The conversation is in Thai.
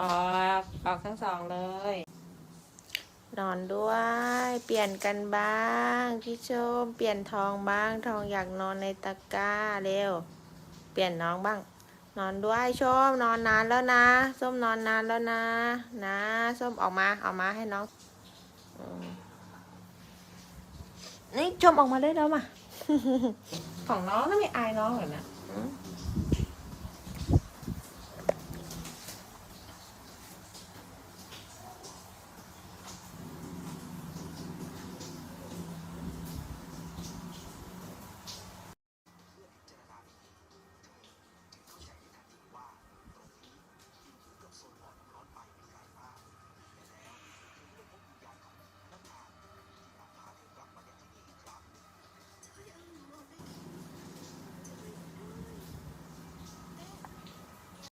ออกออกทั้งสองเลย นอนด้วย เปลี่ยนกันบ้างพี่ชม เปลี่ยนทองบ้าง ทองอยากนอนในตะกร้าเร็ว เปลี่ยนน้องบ้าง นอนด้วยชม นอนนานแล้วนะ ส้มนอนนานแล้วนะ นะ ส้มออกมาออกมาให้น้องนี่ชมออกมาได้แล้วมา ของน้องน่าไม่อายน้องเหรอนะ